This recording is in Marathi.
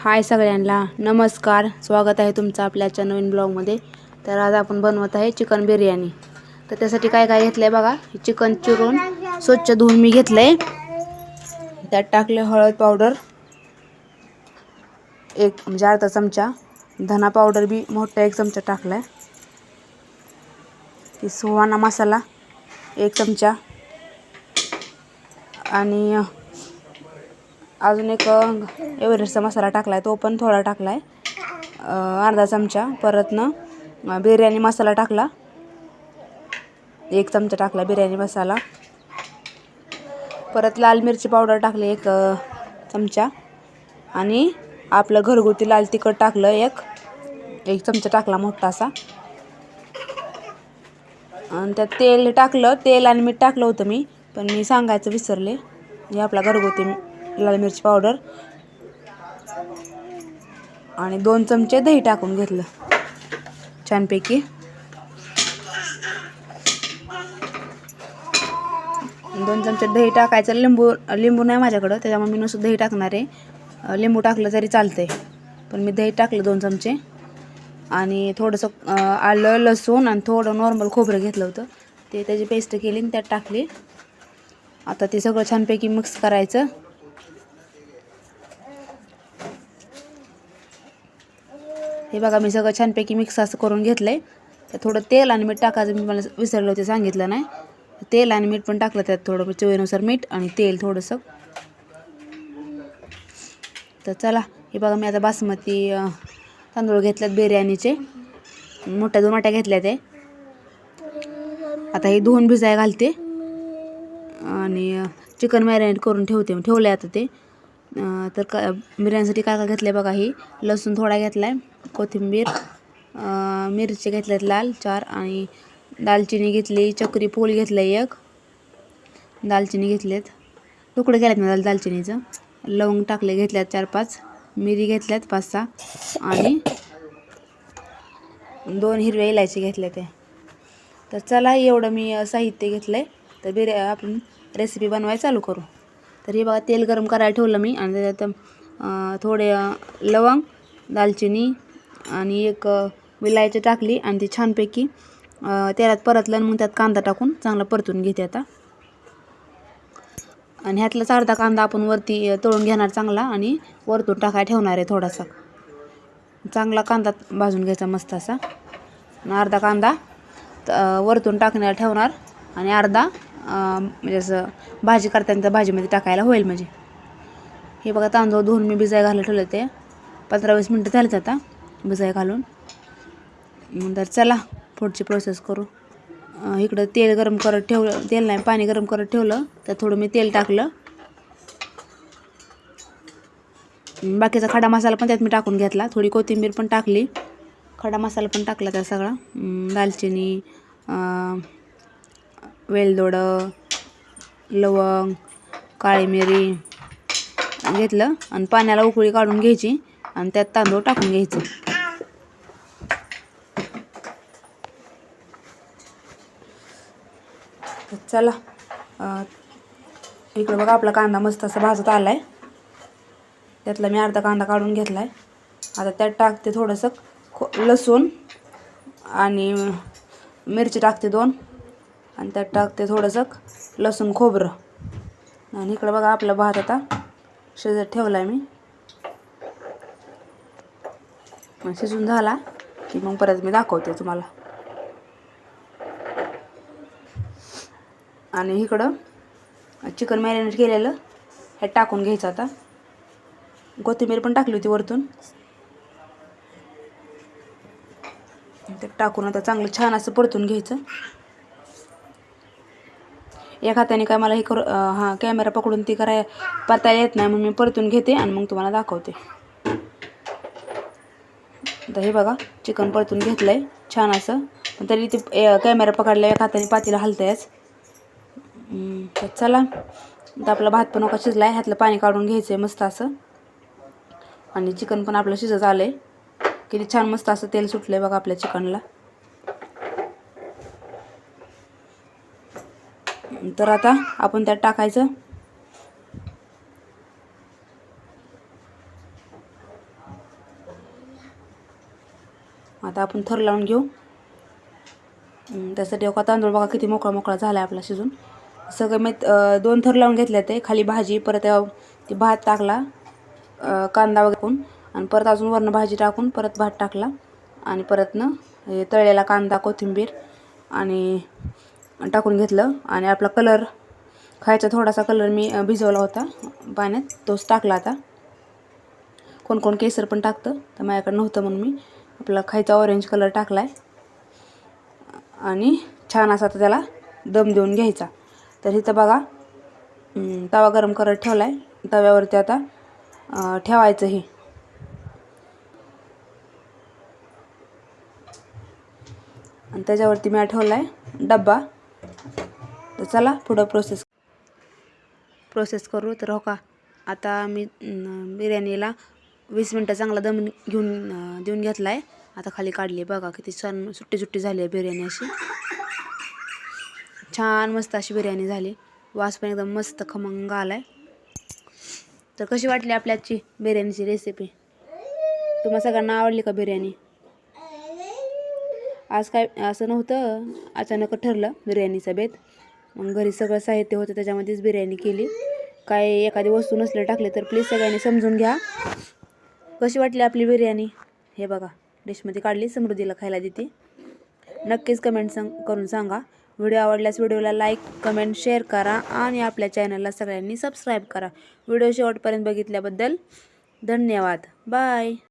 हाय सगळ्यांना. नमस्कार. स्वागत आहे तुमचं आपल्याच्या नवीन ब्लॉगमध्ये. तर आज आपण बनवत आहे चिकन बिर्याणी. तर त्यासाठी काय काय घेतलं आहे बघा चिकन चिरून स्वच्छ धुवून मी घेतलं आहे त्यात टाकले हळद पावडर. एक म्हणजे अर्धा चमचा. धना पावडर बी मोठा एक चमचा टाकला आहे की सुहाना मसाला एक चमचा. आणि अजून एक एव्हरेस्टचा मसाला टाकला आहे तो पण थोडा टाकला आहे अर्धा चमचा परतनं बिर्याणी मसाला टाकला. एक चमचा टाकला बिर्याणी मसाला. परत लाल मिरची पावडर टाकली एक चमचा. आणि आपलं घरगुती लाल तिखट टाकलं एक एक चमचा टाकला मोठा असा आणि त्यात तेल टाकलं तेल आणि मीठ टाकलं होतं मी पण मी सांगायचं विसरले. हे आपला घरगुती लाल मिरची पावडर आणि दोन चमचे दही टाकून घेतलं छानपैकी. दोन चमचे दही टाकायचं. लिंबू लिंबू नाही माझ्याकडं त्याच्यामुळे मी नुसतं दही टाकणार आहे. लिंबू टाकलं तरी चालतंय पण मी दही टाकलं दोन चमचे. आणि थोडंसं आलं लसूण आणि थोडं नॉर्मल खोबरं घेतलं होतं. ते त्याची पेस्ट केली आणि त्यात टाकली. आता ते सगळं छानपैकी मिक्स करायचं. हे बघा मी सगळं छानपैकी मिक्स असं करून घेतलं आहे तर थोडं तेल आणि मीठ टाकायचं मी मला विसरलं होते सांगितलं नाही. तेल आणि मीठ पण टाकलं त्यात थोडं चवीनुसार मीठ आणि तेल थोडंसं. तर चला हे बघा मी आता बासमती तांदूळ घेतल्यात बिर्याणीचे. मोठ्या दोन वाट्या घेतल्या ते. आता हे धुवून भिजाय घालते. आणि चिकन मॅरिनेट करून ठेवते ठेवलं आहे आता ते. तर का बिर्याणीसाठी काय काय घेतलं आहे बघा ही लसूण थोडा घेतला आहे कोथिंबीर अं, मिरची घेतल्यात लाल चार आणि दालचिनी घेतली चक्री फूल घेतलं आहे एक. दालचिनी घेतलेत. तुकडे केल्यात ना दाल दालचिनीचं? लवंग टाकले घेतल्यात चार पाच. मिरी घेतल्यात पाच सहा. आणि दोन हिरव्या इलायची घेतल्या त्या. तर चला एवढं मी साहित्य घेतलं आहे तर बिर्या आपण रेसिपी बनवायला चालू करू. तर हे बघा तेल गरम करायला ठेवलं मी. आणि त्याच्यात थोडे लवंग दालचिनी आणि एक विलायची टाकली आणि ती छानपैकी तेलात परतलं आणि मग त्यात कांदा टाकून चांगला परतून घेते आता. आणि ह्यातलाच अर्धा कांदा आपण वरती तळून घेणार चांगला आणि वरतून टाकाय ठेवणार आहे थोडासा. चांगला कांदा भाजून घ्यायचा मस्त असा. आणि अर्धा कांदा वरतून टाकण्याला ठेवणार आणि अर्धा म्हणजे असं भाजी करताना त्या भाजीमध्ये टाकायला होईल म्हणजे. हे बघा तांदूळ धुवून मी भिजाय घालून ठेवलं ते. पंधरा वीस मिनटं झालेत आता. भिजाय घालून. नंतर तर चला पुढची प्रोसेस करू. इकडं तेल गरम करत ठेवलं तेल नाही पाणी गरम करत ठेवलं त्यात थोडं मी तेल टाकलं. बाकीचा खडा मसाला पण त्यात मी टाकून घेतला थोडी कोथिंबीर पण टाकली. खडा मसाला पण टाकला त्या सगळा. दालचिनी वेलदोडं लवंग काळी मिरी घेतलं आणि पाण्याला उकळी काढून घ्यायची आणि त्यात तांदूळ टाकून घ्यायचं. तर चला. इकडं बघा आपला कांदा मस्त असा भाजत आला आहे त्यातला मी अर्धा कांदा काढून घेतला आहे आता त्यात टाकते थोडंसं खो लसूण आणि मिरची टाकते दोन. आणि त्यात टाकते थोडंसं लसूण खोबरं. आणि इकडं बघा आपला भात आता शिजत ठेवला आहे मी शिजून झाला की मग परत मी दाखवते तुम्हाला. आणि इकडं चिकन मॅरिनेट केलेलं हे टाकून घ्यायचं आता. कोथिंबीर पण टाकली होती वरतून. ते टाकून आता चांगलं छान असं परतून घ्यायचं. या हाताने काय मला हे करू हां कॅमेरा पकडून ती कराय परतायला येत नाही म्हणून मी परतून घेते आणि मग तुम्हाला दाखवते. आता हे बघा चिकन परतून घेतलं आहे छान असं. पण तरी ते कॅमेरा पकडला एक हाताने पातीला हलतायच. तर चला. आता आपला भात पण नका शिजला आहे ह्यातलं पाणी काढून घ्यायचं आहे मस्त असं. आणि चिकन पण आपलं शिजत आलं आहे किती छान मस्त असं तेल सुटलं आहे बघा आपल्या चिकनला. तर आता आपण त्यात टाकायचं. आता आपण थर लावून घेऊ. त्यासाठी एका तांदूळ बघा किती मोकळा मोकळा झाला आहे आपला शिजून. सगळं मी दोन थर लावून घेतले ते. खाली भाजी परत ते भात टाकला कांदा वगैरे आणि परत अजून वरनं भाजी टाकून परत भात टाकला. आणि परतनं हे तळलेला कांदा कोथिंबीर आणि टाकून घेतलं. आणि आपला कलर खायचा थोडासा कलर मी भिजवला होता पाण्यात. तोच टाकला आता. कोण कोण केसर पण टाकतं तर माझ्याकडे नव्हतं म्हणून मी आपला खायचा ऑरेंज कलर टाकला आहे आणि छान असा तर त्याला दम देऊन घ्यायचा. तर इथं बघा तवा गरम करत ठेवला आहे तव्यावरती आता ठेवायचं हे. आणि त्याच्यावरती मी ठेवला आहे डब्बा. तर चला पुढं प्रोसेस प्रोसेस करू. तर हो का आता मी बिर्याणीला वीस मिनटं चांगला दम घेऊन देऊन घेतला आहे आता खाली काढली आहे बघा किती छान सुट्टी सुट्टी झाली आहे बिर्याणी अशी. छान मस्त अशी बिर्याणी झाली. वास पण एकदम मस्त खमंग आला आहे तर कशी वाटली आपल्या आजची बिर्याणीची रेसिपी तुम्हाला सगळ्यांना आवडली का बिर्याणी? आज काय असं नव्हतं. अचानक ठरलं बिर्याणीचा बेत. मग घरी सगळं साहित्य होतं त्याच्यामध्येच बिर्याणी केली. काय एखादी वस्तू नसले टाकले तर प्लीज सगळ्यांनी समजून घ्या. कशी वाटली आपली बिर्याणी? हे बघा डिशमध्ये काढली समृद्धीला खायला देते. नक्कीच कमेंट सांग करून सांगा. व्हिडिओ आवडल्यास व्हिडिओला लाईक कमेंट शेअर करा आणि आपल्या चॅनलला सगळ्यांनी सबस्क्राईब करा. व्हिडिओ शेवटपर्यंत बघितल्याबद्दल धन्यवाद. बाय.